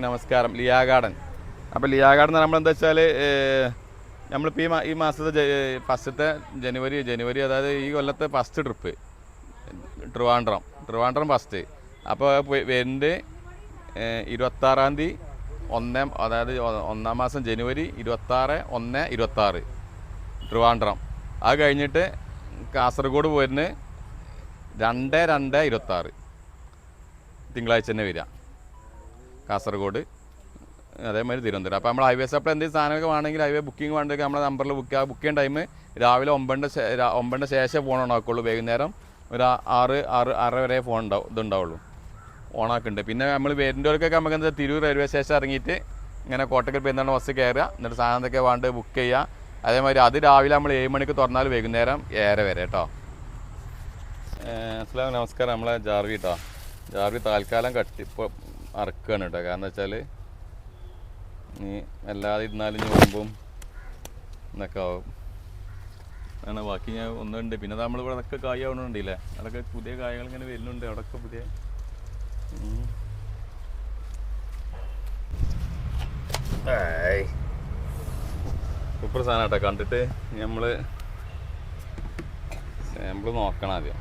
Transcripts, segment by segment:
നമസ്കാരം. ലിയാ ഗാർഡൻ. അപ്പോൾ ലിയാ ഗാർഡൻ നമ്മൾ എന്താ വെച്ചാൽ നമ്മളിപ്പോൾ ഈ ഈ മാസത്തെ ഫസ്റ്റത്തെ ജനുവരി ജനുവരി അതായത് ഈ കൊല്ലത്തെ first trip Trivandrum. Trivandrum first അപ്പോൾ വരുന്നത് ഇരുപത്താറാം തീയതി ഒന്നാം അതായത് ഒന്നാം മാസം ജനുവരി ഇരുപത്താറ് ഒന്ന് ഇരുപത്താറ്. ട്രിവാൻഡ്രം. അത് കഴിഞ്ഞിട്ട് കാസർഗോഡ് പോരുന്നത് രണ്ട് രണ്ട് ഇരുപത്താറ്. തിങ്കളാഴ്ച തന്നെ വരിക. കാസർഗോഡ് അതേമാതിരി തിരുവനന്തപുരം. അപ്പോൾ നമ്മൾ ഹൈവേ സപ്ലൈ എന്തെങ്കിലും സാധനമൊക്കെ വേണമെങ്കിൽ ഹൈവേ ബുക്കിംഗ് വേണ്ടെങ്കിൽ നമ്മളെ നമ്പറിൽ ബുക്ക് ആ ബുക്ക് ചെയ്യുന്ന ടൈം രാവിലെ ഒമ്പതിന്റെ ഒമ്പതിന്റെ ശേഷം ഫോൺ ഓണാക്കുള്ളൂ വൈകുന്നേരം ഒരു ആറ് ആറ് ആറ് വരെ ഫോൺ ഉണ്ടാവും ഇതുണ്ടാവുള്ളൂ. ഓണാക്കുന്നുണ്ട് പിന്നെ നമ്മൾ വരുന്നവർക്കൊക്കെ നമുക്ക് എന്താ തിരൂർ റെയിൽവേ സ്റ്റേഷൻ ഇറങ്ങിയിട്ട് ഇങ്ങനെ കോട്ടക്കൽ പെരുന്നാൾ ബസ് കയറുക എന്നിട്ട് സാധനം ഒക്കെ വേണ്ട ബുക്ക് ചെയ്യുക. അതേമാതിരി അത് രാവിലെ നമ്മൾ ഏഴ് മണിക്ക് തുറന്നാൽ വൈകുന്നേരം ഏഴര വരെ കേട്ടോ അസ്ലാം നമസ്കാരം. നമ്മളെ ജാർവി കേട്ടോ ജാർവി താൽക്കാലം കട്ടി. ഇപ്പോൾ അറക്കുകയാണ് കേട്ടോ. കാരണം വെച്ചാൽ നീ അല്ലാതെ ഇരുന്നാലും ഞോമ്പും എന്നൊക്കെ ആവും. അതാണ് ബാക്കി ഞാൻ ഒന്നുണ്ട് പിന്നെ നമ്മൾ ഇവിടെ അതൊക്കെ കായ് ആവണുണ്ടല്ലേ? അതൊക്കെ പുതിയ കായകൾ ഇങ്ങനെ വരുന്നുണ്ട്. അവിടെയൊക്കെ പുതിയ. സൂപ്പർ സാധനം കേട്ടോ. കണ്ടിട്ട് നമ്മൾ സാമ്പിൾ നോക്കണം ആദ്യം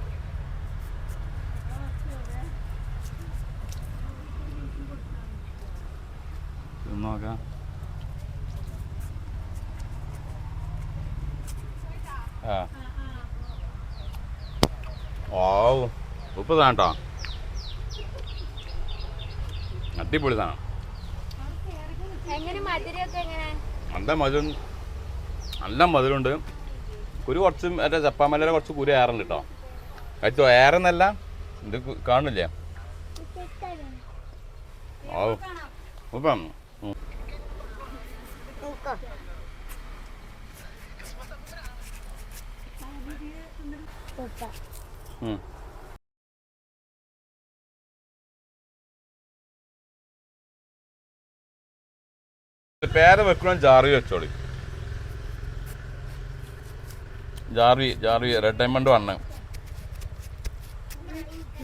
ഇത് നോക്കാം ആ. ഓ ഉപ്പ് സാധനം കേട്ടോ അടിപൊളി എങ്ങനെ നല്ല മധുരം നല്ല മധുരമുണ്ട്. കുരു കുറച്ച് മറ്റേ ചപ്പാമല്ലയുടെ കുറച്ച് കുരു ഏറുണ്ട് കേട്ടോ കഴിച്ചോ? ഏറെന്നല്ല ഇത് കാണില്ലേ ഓ ഉപ്പം ഉം. ഉം. പേര് വെക്കണം ജാർവി വെച്ചോളി. ജാർവി ജാർവി റെഡ് ഡയമണ്ട് വണ്ണ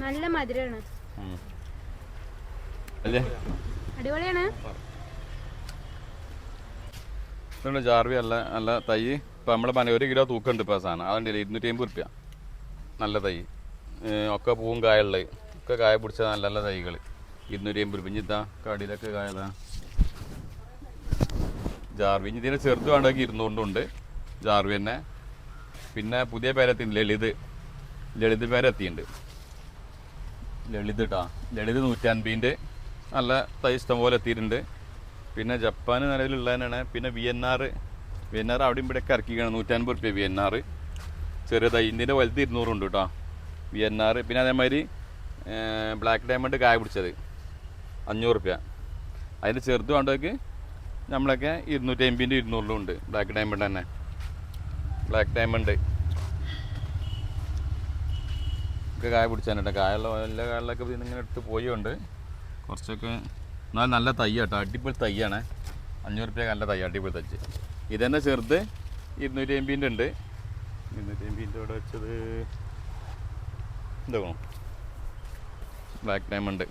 നല്ല മധുരമാണ് അടിപൊളിയാണ്. ഇതുകൊണ്ട് ജാർവി അല്ല നല്ല തൈ. ഇപ്പം നമ്മളെ പന ഒരു കിലോ തൂക്കമുണ്ട് ഇപ്പോൾ സാധനം. അതുകൊണ്ട് ഇരുന്നൂറ്റി അമ്പത് റുപ്യ നല്ല തൈ. ഒക്കെ പൂവും കായുള്ളത് ഒക്കെ കായ പിടിച്ച നല്ല നല്ല തൈകൾ. ഇരുന്നൂറ്റി അമ്പത് റുപ്യ ഇതാ കടിയിലൊക്കെ കായതാ. ജാർവി. ഇതിന് ചെറുത് വേണ്ടെങ്കിൽ ഇരുന്നുകൊണ്ടുണ്ട് ജാർവി തന്നെ. പിന്നെ പുതിയ പേരെത്തി ലളിത്. ലളിത് പേരെത്തിയുണ്ട് ലളിത് കേട്ടോ ലളിത് നൂറ്റൻപതിന്റെ. നല്ല തൈ ഇഷ്ടം പോലെ എത്തിയിട്ടുണ്ട്. പിന്നെ ജപ്പാൻ നിലവിലുള്ളതിനാണ് പിന്നെ V N R V N R അവിടെ ഇവിടെയൊക്കെ ഇറക്കിക്കണം നൂറ്റൻപത് റുപ്യ വി എൻ ആർ ചെറിയ തൈ ഇന്ത്യന്റെ വലുത് ഇരുന്നൂറുണ്ട് കേട്ടോ. വി എൻ ആർ പിന്നെ അതേമാതിരി ബ്ലാക്ക് ഡയമണ്ട് കായ പിടിച്ചത്. അഞ്ഞൂറ് റുപ്യ അതിന്റെ ചെറുത് വേണ്ടവർക്ക് നമ്മളൊക്കെ ഇരുന്നൂറ്റി അമ്പതിന്റെ ഇരുന്നൂറിലും ഉണ്ട് ബ്ലാക്ക് ഡയമണ്ട് തന്നെ. ബ്ലാക്ക് ഡയമണ്ട് ഒക്കെ കായ പിടിച്ചാണ് കേട്ടോ. കായുള്ള എല്ലാ കായലിലൊക്കെ ഇതിന്ന് ഇങ്ങനെ എടുത്ത് പോയുണ്ട് കുറച്ചൊക്കെ എന്നാൽ നല്ല തൈ കേട്ടോ അടിപൊളി തൈയാണ് അഞ്ഞൂറ് റുപ്യ നല്ല തൈ അടിപൊളി തയ്ച്ച് ഇതന്നെ ചെറുത് ഇരുന്നൂറ്റി അമ്പതിന്റെ ഉണ്ട് ഇരുന്നൂറ്റി അമ്പതിന്റെ ഇവിടെ വെച്ചത് എന്താ ബ്ലാക്ക് ഡയമണ്ട്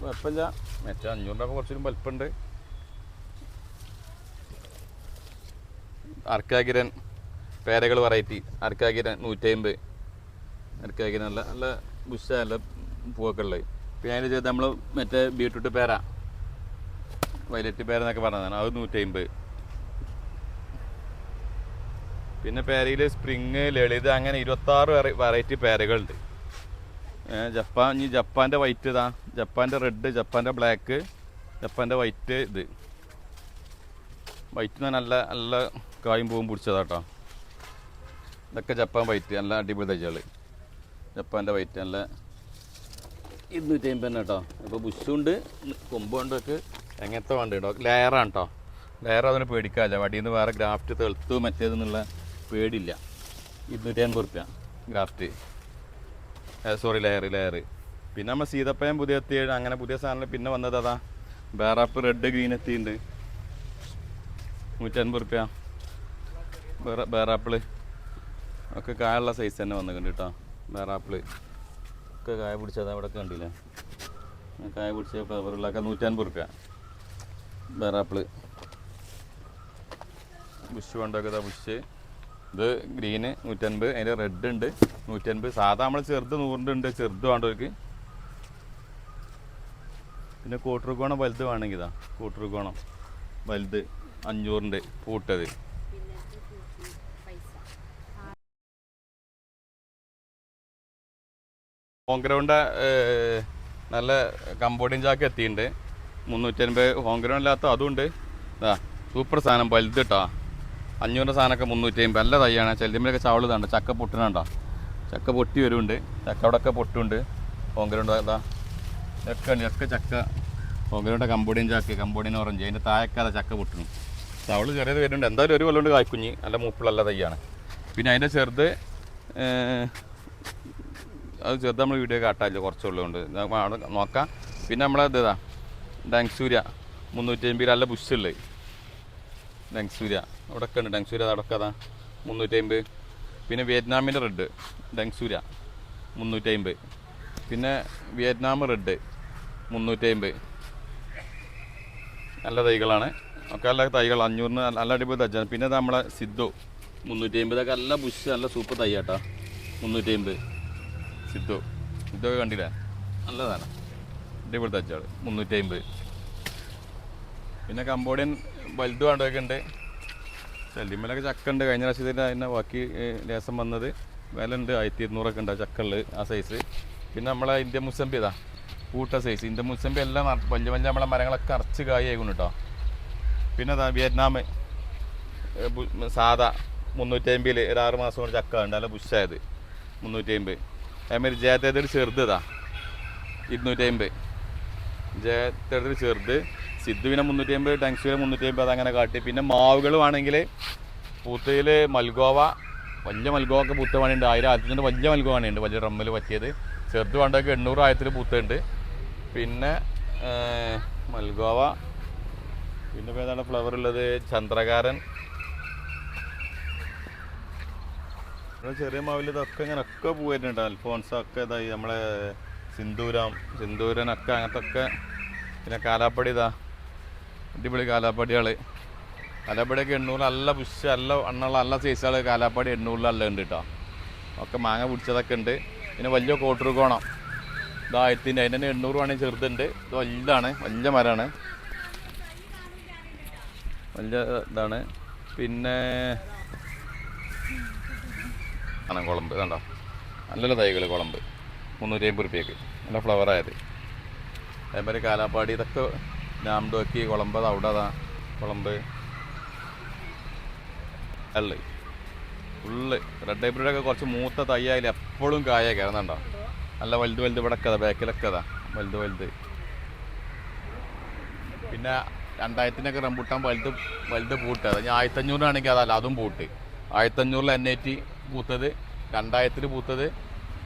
കുഴപ്പമില്ല. മറ്റേ അഞ്ഞൂറ് രൂപ കുറച്ചൊരു വലിപ്പമുണ്ട് അർക്കാകിരൻ പേരകൾ വെറൈറ്റി അർക്കാകിരൻ നൂറ്റമ്പത്. അർക്കാകിരൻ നല്ല നല്ല ബുഷ നല്ല പൂവൊക്കെ ഉള്ളത്. പിന്നെ അതിന്റെ ചേർത്ത് നമ്മൾ മറ്റേ ബീട്രൂട്ട് പേര. വയലറ്റ് പേര എന്നൊക്കെ പറഞ്ഞതാണ്. അത് നൂറ്റമ്പത് പിന്നെ പേരയിൽ സ്പ്രിങ് ലളിത് അങ്ങനെ ഇരുപത്താറ് വെറൈറ്റി പേരകളുണ്ട്. ജപ്പാൻ ഇനി ജപ്പാന്റെ വൈറ്റ് ഇതാ. ജപ്പാന്റെ റെഡ് ജപ്പാന്റെ ബ്ലാക്ക് ജപ്പാന്റെ വൈറ്റ് ഇത്. വൈറ്റ് നല്ല നല്ല കായും പൂവും പിടിച്ചതാട്ടോ. ഇതൊക്കെ ജപ്പാൻ വൈറ്റ് നല്ല അടിപൊളി തൈകൾ ജപ്പാന്റെ വൈറ്റ് നല്ല ഇരുന്നൂറ്റി അമ്പത് തന്നെ കേട്ടോ ഇപ്പോൾ ബുഷുണ്ട് കൊമ്പുണ്ടൊക്കെ എങ്ങനത്തെ വണ്ടി കേട്ടോ ലെയറാണ് കേട്ടോ ലെയർ അതിന് പേടിക്കാല്ല വടിയിൽ നിന്ന് വേറെ ഗ്രാഫ്റ്റ് തെളുത്തു മറ്റേതെന്നുള്ള പേടില്ല ഇരുന്നൂറ്റി അൻപത് റുപ്യ ഗ്രാഫ്റ്റ്. സോറി ലെയർ ലെയർ പിന്നെ നമ്മൾ സീതപ്പയം പുതിയ എത്തി അങ്ങനെ പുതിയ സാധനം പിന്നെ വന്നത് അതാ. ബേറാപ്പ് റെഡ് ഗ്രീൻ എത്തിയിട്ടുണ്ട് നൂറ്റൻപത് റുപ്യ. ബേറ ബേറാപ്പിൾ ഒക്കെ കായുള്ള സൈസ് തന്നെ വന്നിട്ടുണ്ട് കേട്ടോ ബേറാപ്പിൾ ഒക്കെ കായ പിടിച്ചത് അവിടെ കണ്ടില്ലേ? കായ പിടിച്ച ഫ്ലവറുകളൊക്കെ നൂറ്റൻപത് റുപ്യ വേറാപ്പിൾ ബുഷ് കൊണ്ടൊക്കെ ബുഷ് ഇത് ഗ്രീന് നൂറ്റൻപത് അതിന്റെ റെഡ് ഉണ്ട് നൂറ്റൻപത്. സാധാ നമ്മൾ ചെറുത് നൂറിന്റെ ഉണ്ട് ചെറുത് വേണ്ടവർക്ക്. പിന്നെ കൂട്ടുറുക്കോണം വലുത് വേണമെങ്കിൽ ഇതാ. കൂട്ടുറുക്കോണം വലുത് അഞ്ഞൂറിന്റെ പൂട്ടത്. ഹോം ഗ്രൗണ്ട് നല്ല കമ്പോഡിയൻ ചാക്ക് എത്തിയിട്ടുണ്ട് മുന്നൂറ്റൻപത് ഹോം ഗ്രൗണ്ട് ഇല്ലാത്ത അതുണ്ട്. ഇതാ സൂപ്പർ സാധനം വലുത് കേട്ടോ അഞ്ഞൂറിന്റെ സാധനമൊക്കെ മുന്നൂറ്റി അമ്പത് നല്ല തയ്യാണ്. ചെല്ലുമ്പോഴൊക്കെ ചവൾ ഇതാണ്ട് ചക്ക പൊട്ടണുണ്ടോ ചക്ക പൊട്ടി വരുന്നുണ്ട്. ചക്ക പൊട്ടുണ്ട്. ഹോം ഗ്രൗണ്ട് ഇതാ ചക്ക ഉണ്ട് ചക്ക. ചക്ക ഹോം ഗ്രൗണ്ട് കമ്പോഡിയൻ ചാക്ക് കമ്പോഡിയൻ ഓറഞ്ച് അതിന്റെ താഴെക്കാതെ ചക്ക പൊട്ടണം ചവൾ ചെറിയത് വരുന്നുണ്ട്. എന്തായാലും ഒരു കൊല്ലം കൊണ്ട് കായ്ക്കുഞ്ഞ്. നല്ല മൂപ്പിളല്ല തയ്യാണ്. പിന്നെ അതിന്റെ ചെറുത് അത് ചെറുത് നമ്മൾ വീഡിയോ കാട്ടാല്ലോ കുറച്ചുള്ളതുകൊണ്ട്. അവിടെ നോക്കാം. പിന്നെ നമ്മളെ ഇതാ ഡാങ്സൂര്യ മുന്നൂറ്റി അമ്പത് നല്ല ബുഷുള്ളത് ഡാങ്സൂര്യ അവിടെ ഒക്കെ ഉണ്ട്. ഡാങ്സൂര്യ അതൊക്കെ അതാ മുന്നൂറ്റി അമ്പത് പിന്നെ വിയറ്റ്നാമിന്റെ റെഡ് ഡാങ്സൂര്യ മുന്നൂറ്റി അമ്പത് പിന്നെ വിയറ്റ്നാം റെഡ് മുന്നൂറ്റി അമ്പത് നല്ല തൈകളാണ്. ഒക്കെ നല്ല തൈകൾ. അഞ്ഞൂറിന് നല്ല- അടിപൊളി തയ്ച്ചാണ് പിന്നെ നമ്മളെ സിദ്ധു. മുന്നൂറ്റി അമ്പതൊക്കെ നല്ല ബുഷ് നല്ല സൂപ്പർ തൈ കേട്ടോ മുന്നൂറ്റി അമ്പത് സിദ്ധു. സിദ്ധൊക്കെ കണ്ടില്ല? നല്ലതാണ്. അടിപൊളി തച്ചാൾ മുന്നൂറ്റി അമ്പത് പിന്നെ കമ്പോഡിയൻ വലുത് വേണ്ടതൊക്കെ ഉണ്ട്. ചെല്ലിമ്മലൊക്കെ ചക്ക ഉണ്ട്. കഴിഞ്ഞ പ്രാവശ്യത്തിന് അതിന്റെ ബാക്കി ലേസം വന്നത് വില ഉണ്ട്. ആയിരത്തി ഇരുന്നൂറൊക്കെ ഉണ്ട് ആ ചക്കള്ള് ആ സൈസ് പിന്നെ നമ്മളെ ഇന്ത്യ മുസമ്പി ഇതാ കൂട്ട സൈസ് ഇന്ത്യ മുസമ്പി എല്ലാം വലിയ വലിയ നമ്മളെ മരങ്ങളൊക്കെ അറച്ച് കായായിക്കണം കേട്ടോ പിന്നെ അതാ വിയറ്റ്നാം സാധാ മുന്നൂറ്റി അമ്പതിൽ ഒരു ആറ് മാസം കൊണ്ട് ചക്ക ഉണ്ട് നല്ല ബുഷായത് മുന്നൂറ്റി അമ്പത് അതേമാതിരി ജയത്തേതിൽ ചെറുത് ഇതാ. ഇരുന്നൂറ്റി അമ്പത് ജയത്തേതിൽ ചെറുത്. സിദ്ധുവിനെ മുന്നൂറ്റി അമ്പത് ടെങ്സുവിനെ മുന്നൂറ്റി അമ്പത് അതങ്ങനെ കാട്ടി. പിന്നെ മാവുകൾ വേണമെങ്കിൽ പൂത്തയിൽ മൽഗോവ വലിയ മൽഗോവ ഒക്കെ പൂത്ത പണിയുണ്ട് ആയിരം ആയിരത്തിന്റെ വലിയ മൽഗോ പണിയുണ്ട് വലിയ ഡ്രമ്മിൽ പറ്റിയത്. ചെറുത് വേണ്ടതൊക്കെ എണ്ണൂറ് ആയിരത്തിൽ പൂത്തുണ്ട്. പിന്നെ മൽഗോവ. പിന്നെ ഏതാണ് ഫ്ലവർ ഉള്ളത്? ചന്ദ്രകാരൻ. ചെറിയ മാവിൽ ഇങ്ങനെ ഒക്കെ പോയിട്ടുണ്ട് അൽഫോൺസ് ഒക്കെ ഇതായി നമ്മളെ സിന്ദൂരം സിന്ദൂരനൊക്കെ അങ്ങനത്തെ ഒക്കെ പിന്നെ കാലാപ്പടി ഇതാ. അടിപൊളി കാലാപ്പടികൾ കാലാപ്പടിയൊക്കെ എണ്ണൂറ് നല്ല പുഷ് നല്ല എണ്ണുള്ള നല്ല സൈസുകൾ കാലാപ്പടി എണ്ണൂറിൽ നല്ല ഉണ്ട് കേട്ടോ ഒക്കെ മാങ്ങ പിടിച്ചതൊക്കെ ഉണ്ട്. പിന്നെ വലിയ കോട്ടറുകോണം ഇതായത്തിന്റെ അതിന് തന്നെ എണ്ണൂറ് വേണമെങ്കിൽ ചെറുതുണ്ട്. ഇത് വലുതാണ് വലിയ മരമാണ്. വലിയ ഇതാണ്. പിന്നെ ആണ് കുളമ്പ് കണ്ടോ? നല്ല തൈകൾ കുളമ്പ്. മുന്നൂറ്റി അമ്പത് റുപ്യക്ക്. നല്ല ഫ്ലവറായത് അതേപോലെ കാലാപ്പാടി ഇതൊക്കെ നാംഡോക്കി കുളമ്പ് അത് അവിടെ അതാ കുളമ്പ്. അല്ല ഫുള്ള്. റെഡ് ഹൈബ്രിഡൊക്കെ കുറച്ച് മൂത്ത തൈയായാലും എപ്പോഴും കായ കയറുന്നുണ്ടോ? നല്ല വലുത് വലുത് ഇവിടെ ഒക്കെ ബാക്കിലൊക്കെ അതാ. വലുത് വലുത്. പിന്നെ രണ്ടായിരത്തിനൊക്കെ റംബൂട്ടാൻ വലുത് വലുത് പൂട്ട്. അത് ഞാൻ ആയിരത്തഞ്ഞൂറാണെങ്കിൽ അതല്ല അതും പൂട്ട്. ആയിരത്തഞ്ഞൂറിൽ എൻ ഐ ടി പൂത്തത് രണ്ടായിരത്തിൽ പൂത്തത്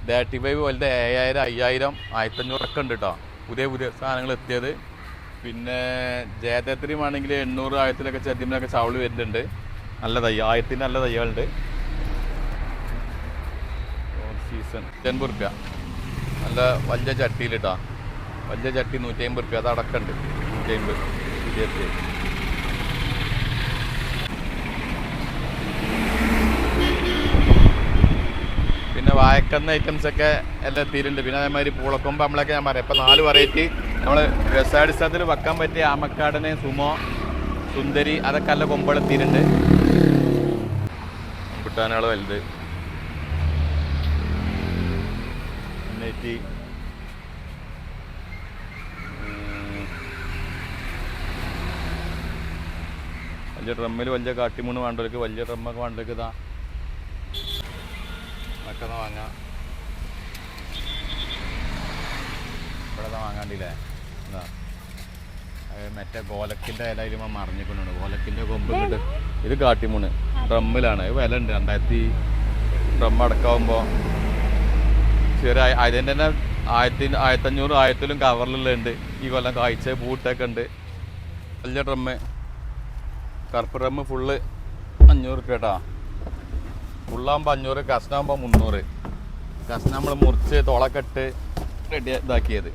തേർട്ടി ഫൈവ് വലുത് ഏഴായിരം അയ്യായിരം ആയിരത്തഞ്ഞൂറൊക്കെ ഉണ്ട് കേട്ടോ പുതിയ പുതിയ സാധനങ്ങൾ എത്തിയത്. പിന്നെ ജയതേത്രിയും ആണെങ്കിൽ എണ്ണൂറ് ആയിരത്തിലൊക്കെ ചെറുതിനൊക്കെ ചവൾ വരുന്നുണ്ട്. നല്ല തയ്യ ആയിരത്തിന് നല്ല തൈകളുണ്ട് സീസൺ എൺപത് റുപ്യ. നല്ല വലിയ ചട്ടിയിൽ കേട്ടോ വലിയ ചട്ടി നൂറ്റി അമ്പത് റുപ്യ. അത് അടക്കമുണ്ട് നൂറ്റി അമ്പത് ഇരുപത്തി പിന്നെ വായക്കുന്ന ഐറ്റംസ് ഒക്കെ എല്ലാം എത്തിയിട്ടുണ്ട്. പിന്നെ അതേമാതിരി പൂളക്കൊമ്പ് നമ്മളൊക്കെ ഞാൻ പറയാം. ഇപ്പം നാല് വെറൈറ്റി നമ്മൾ രസാടിസ്ഥാനത്തിൽ വെക്കാൻ പറ്റിയ ആമക്കാടനെ സുമോ സുന്ദരി അതൊക്കെ നല്ല കൊമ്പുകൾ എത്തിയിട്ടുണ്ട്. കുട്ടാനുകൾ വലുത്. വലിയ ഡ്രമ്മിൽ വലിയ കാട്ടിമൂണ് വേണ്ടവർക്ക് വലിയ ഡ്രമ്മൊക്കെ വേണ്ടവർക്ക് ഇതാ. ഒക്കെ വാങ്ങാം. ഇവിടെ വാങ്ങാണ്ടില്ലേ? എന്താ മറ്റേ ഗോലക്കിന്റെ ഇലയിൽ മറിഞ്ഞിക്കൊണ്ടുണ്ട് ഗോലക്കിന്റെ കൊമ്പ് ഇത് കാട്ടിമൂണ് ഡ്രമ്മിലാണ്. വില ഉണ്ട്. രണ്ടായിരത്തി ഡ്രം അടക്കാവുമ്പോൾ ചെറിയ അതിന്റെ തന്നെ ആയിരത്തി ആയിരത്തഞ്ഞൂറ് ആയിരത്തിലും കവറിലുള്ളുണ്ട് ഈ കൊല്ലം കാഴ്ച ബൂട്ടൊക്കെ ഉണ്ട് വലിയ ഡ്രമ്മ്. കറുപ്പ് ഡ്രമ്മ് ഫുള്ള് അഞ്ഞൂറ് കേട്ടോ ഫുള്ളാകുമ്പോൾ അഞ്ഞൂറ് കഷ്ണാകുമ്പോൾ മുന്നൂറ്. കഷ്ണം നമ്മൾ മുറിച്ച് തുളക്കെട്ട് റെഡി ഇതാക്കിയത്.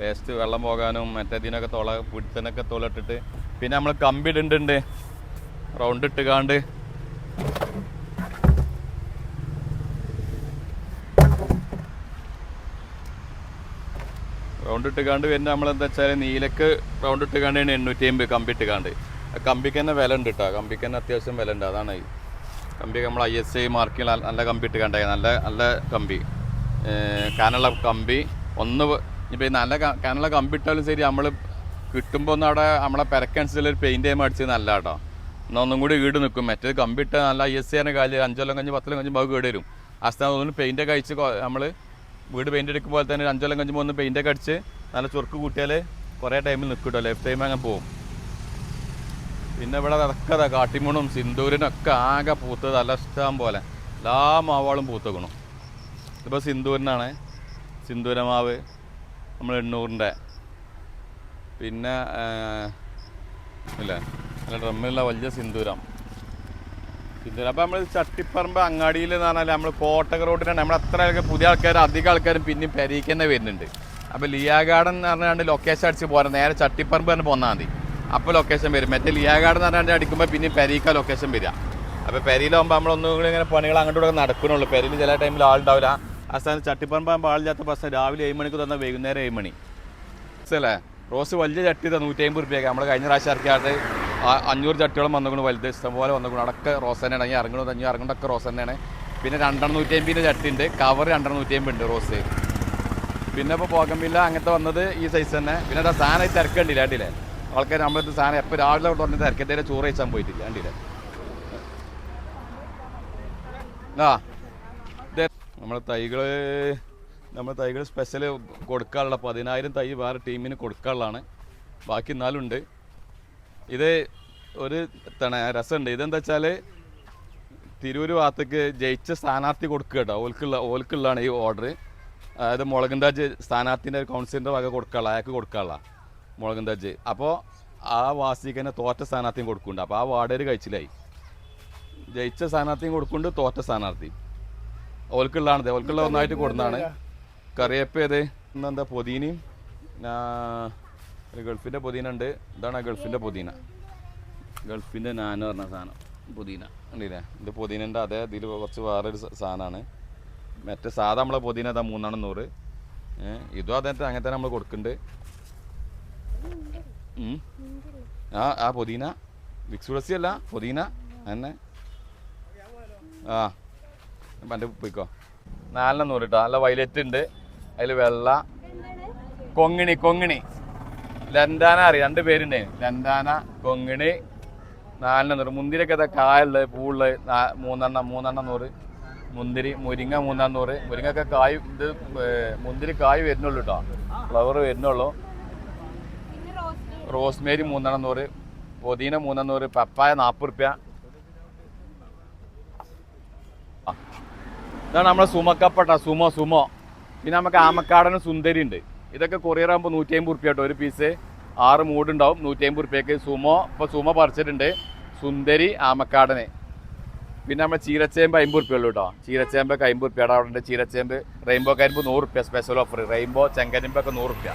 വേസ്റ്റ് വെള്ളം പോകാനും മറ്റേതിനൊക്കെ തുള പിടുത്തനൊക്കെ തുളട്ടിട്ട് പിന്നെ നമ്മൾ കമ്പി ഇടുന്നുണ്ട്. റൗണ്ട് ഇട്ട് കാണ്ട് റൗണ്ട് ഇട്ട് ഇട്ടുകാണ്ട് നമ്മൾ എന്താ വെച്ചാൽ നീലക്ക് റൗണ്ട് ഇട്ടുകാണ്ടാണ് എണ്ണൂറ്റി അമ്പത് കമ്പി ഇട്ടുകാണ്ട്. ആ കമ്പിക്ക് തന്നെ വില ഉണ്ട് കേട്ടോ കമ്പിക്ക് തന്നെ അത്യാവശ്യം വില ഉണ്ട്. അതാണ് കമ്പി നമ്മൾ ഐ എസ് ഐ മാർക്കിൽ നല്ല കമ്പി ഇട്ട് കണ്ടേ. നല്ല നല്ല കമ്പി. കാനുള്ള കമ്പി. ഒന്ന് ഇപ്പം നല്ല കാനുള്ള കമ്പി ഇട്ടാലും ശരി നമ്മൾ കിട്ടുമ്പോൾ ഒന്ന് അവിടെ നമ്മളെ പെരക്കനുസരിച്ചുള്ള ഒരു പെയിന്റ് ചെയ്യുമ്പോൾ അടിച്ചത് നല്ല കേട്ടോ എന്നാൽ ഒന്നും കൂടി വീട് നിൽക്കും മറ്റേ കമ്പി ഇട്ട് നല്ല ഐ എസ് ഐ കാൽ അഞ്ചൊല്ലം കഴിഞ്ഞ് പത്തലം കഴിഞ്ഞ് ബാഗ് കേട് വരും. ആ സ്ഥാനം ഒന്ന് പെയിന്റൊക്കെ അടിച്ച് നമ്മൾ വീട് പെയിന്റ് അടിക്കുമ്പോൾ തന്നെ ഒരു അഞ്ചൊല്ലം കഴിഞ്ഞ് ഒന്ന് പെയിന്റൊക്കെ അടിച്ച് നല്ല ചുർക്ക് കൂട്ടിയാൽ കുറേ ടൈമിൽ നിൽക്കും കേട്ടോ ലൈഫ് ടൈം അങ്ങനെ പോകും പിന്നെ ഇവിടെ നടക്കാതെ കാട്ടിമണും സിന്ദൂരിനും ഒക്കെ ആകെ പൂത്തത് നല്ല ഇഷ്ടം പോലെ. എല്ലാ മാവാളും പൂത്തക്കണം. ഇതിപ്പോൾ സിന്ദൂരിനാണ്. സിന്ദൂരമാവ് നമ്മൾ എണ്ണൂറിന്റെ. പിന്നെ ഇല്ല? നല്ല ഡ്രമ്മിലുള്ള വലിയ സിന്ദൂരം. സിന്ദൂരം. അപ്പോൾ നമ്മൾ ചട്ടിപ്പറമ്പ് അങ്ങാടിയിൽ എന്ന് പറഞ്ഞാൽ നമ്മൾ കോട്ടക റോഡിനാണ്. നമ്മൾ അത്ര പുതിയ ആൾക്കാരും അധികം ആൾക്കാരും പിന്നെയും പെരീക്കന്നെ വരുന്നുണ്ട്. അപ്പോൾ ലിയാ ഗാർഡൻ എന്ന് പറഞ്ഞാണ്ട് ലൊക്കേഷൻ അടിച്ച് പോരാ. നേരെ ചട്ടിപ്പറമ്പ് തന്നെ പോന്നാൽ മതി. അപ്പോൾ ലൊക്കേഷൻ വരും. മറ്റേ ലിയാഗാർഡ് എന്ന് പറഞ്ഞാൽ അടിക്കുമ്പോൾ പിന്നെ പെരീക്ക ലൊക്കേഷൻ വരിക. അപ്പോൾ പെരിയിലാകുമ്പോൾ നമ്മളൊന്നും കൂടി ഇങ്ങനെ പണികൾ അങ്ങോട്ടും ഇവിടെ നടക്കണുള്ളൂ പെരിയിൽ ചില ടൈമിൽ ആളുണ്ടാവില്ല സ്ഥലത്ത് ചട്ടിപ്പറമ്പാകുമ്പോൾ ആളില്ലാത്ത ബസ് രാവിലെ ഏഴ് മണിക്ക് തന്നെ വൈകുന്നേരം ഏഴ് മണി. അല്ലേ റോസ് വലിയ ചട്ടി തന്നെ നൂറ്റി അമ്പത് റുപ്യൊക്കെ. നമ്മൾ കഴിഞ്ഞ പ്രാവശ്യം ഇറക്കിയാട്ട് അഞ്ഞൂറ് ചട്ടിയോളം വന്നുകൊണ്ട് വലുത് ഇഷ്ടംപോലെ വന്നുകൊണ്ട് അടക്ക റോസ് തന്നെയാണ്. ഈ ഇറങ്ങണത് അഞ്ഞൂറ് ഇറങ്ങണതൊക്കെ റോസ് തന്നെയാണ്. പിന്നെ രണ്ടെണ്ണം നൂറ്റി അമ്പതിന്റെ ചട്ടി ഉണ്ട്. കവർ രണ്ടെണ്ണം നൂറ്റി അമ്പത് ഉണ്ട് റോസ്. പിന്നെ ഇപ്പോൾ പോകമ്പില്ല അങ്ങനത്തെ വന്നത് ഈ സൈസ് തന്നെ. പിന്നെ സാധനം തിരക്കണ്ടില്ല കണ്ടില്ലേ? ആൾക്കാർ നമ്മളത് സാധനം എപ്പോൾ രാവിലെ പറഞ്ഞ് തിരക്കത്തേരെ ചോറ് കഴിച്ചാൽ പോയിട്ടില്ല വണ്ടിയിൽ ആ. ഇത് നമ്മളെ തൈകൾ നമ്മൾ തൈകൾ സ്പെഷ്യൽ കൊടുക്കാനുള്ള പതിനായിരം തൈ വേറെ ടീമിന് കൊടുക്കാനുള്ളതാണ്. ബാക്കി നാലുണ്ട് ഇത് ഒരു രസമുണ്ട്. ഇതെന്താ വെച്ചാൽ തിരൂർ ഭാഗത്തേക്ക് ജയിച്ച സ്ഥാനാർത്ഥി കൊടുക്കുക കേട്ടോ. ഓൽക്കുള്ള ഓൽക്കുള്ളതാണ് ഈ ഓർഡർ അതായത് മുളകുന്താജ് സ്ഥാനാർത്ഥിന്റെ കൗൺസിലിന്റെ വക കൊടുക്കാനുള്ള അയാൾക്ക് കൊടുക്കാനുള്ള. മുളകുന്താജ് അപ്പോൾ ആ വാസിക്ക് തന്നെ തോറ്റ സ്ഥാനാർത്ഥിയും കൊടുക്കുന്നുണ്ട്. അപ്പോൾ ആ വാർഡേര് കഴിച്ചിലായി. ജയിച്ച സ്ഥാനാർത്ഥിയും കൊടുക്കുന്നുണ്ട് തോറ്റ സ്ഥാനാർത്ഥി ഓൽക്കുള്ളതാണത് ഓൽക്കുള്ള ഒന്നായിട്ട് കൊടുക്കുന്നതാണ് കറിയപ്പ് ഏത്? ഇന്നെന്താ പൊതീനയും? ഗൾഫിന്റെ പൊതീന ഉണ്ട് ഇതാണ് ഗൾഫിന്റെ പൊതീന. ഗൾഫിന്റെ നാന് പറഞ്ഞ സാധനം. പുതിന. ഉണ്ടല്ലേ ഇത് പുതിനന്റെ അതേ ഇതിൽ കുറച്ച് വേറൊരു സാധനമാണ് മറ്റേ സാധാ നമ്മളെ പുതിന അതാ മൂന്നെണ്ണം നൂറ്. ഇതും അതെ അങ്ങനെ തന്നെ നമ്മൾ കൊടുക്കുന്നുണ്ട്. ആ ആ പൊതീന. വിക്സ് തുളസി അല്ല പൊതീന. തന്നെ ആ. പണ്ട് പോയിക്കോ. നാലെണ്ണം നൂറ് കേട്ടോ നല്ല വയലറ്റ് ഉണ്ട്. അതിൽ വെള്ള. കൊങ്ങിണി കൊങ്ങിണി. ലന്താന അറിയാം? രണ്ട് പേരുണ്ടേ. ലന്താന കൊങ്ങിണി. നാലെണ്ണം നൂറ് മുന്തിരിയൊക്കെ ഇതാ കായുള്ളത് പൂവുള്ളത്. മൂന്നെണ്ണം മൂന്നെണ്ണം നൂറ് മുന്തിരി മുരിങ്ങ മൂന്നാം നൂറ് മുരിങ്ങൊക്കെ കായ് ഇത് മുന്തിരി കായ് വരുന്നുള്ളൂ കേട്ടോ ഫ്ലവർ വരുന്നുള്ളൂ. റോസ്മേരി മൂന്നെണ്ണം നൂറ് പുതിന മൂന്നെണ്ണം നൂറ് പപ്പായ നാൽപ്പത് റുപ്യ. ഇതാണ് നമ്മളെ സുമക്കപ്പട്ട സുമോ സുമോ. പിന്നെ നമുക്ക് ആമക്കാടനും സുന്ദരി ഉണ്ട്. ഇതൊക്കെ കൊറിയർ ആകുമ്പോൾ നൂറ്റി അമ്പത് റുപ്യ കേട്ടോ ഒരു പീസ് ആറ് മൂടുണ്ടാവും നൂറ്റി അമ്പത് റുപ്യക്ക്. സുമോ ഇപ്പോൾ സുമോ പറിച്ചിട്ടുണ്ട്. സുന്ദരി ആമക്കാടന്. പിന്നെ നമ്മുടെ ചീരച്ചേമ്പ് അമ്പത് റുപ്യ ഉള്ളൂ കേട്ടോ. ചീരച്ചേമ്പൊക്കെ അമ്പത് റുപ്യയുടെ അവിടെ ഉണ്ട്. ചീരച്ചേമ്പ് റെയിൻബോ കരിമ്പ് നൂറ് റുപ്യ സ്പെഷ്യൽ ഓഫർ റെയിൻബോ ചെങ്കരിമ്പൊക്കെ നൂറ് റുപ്യ.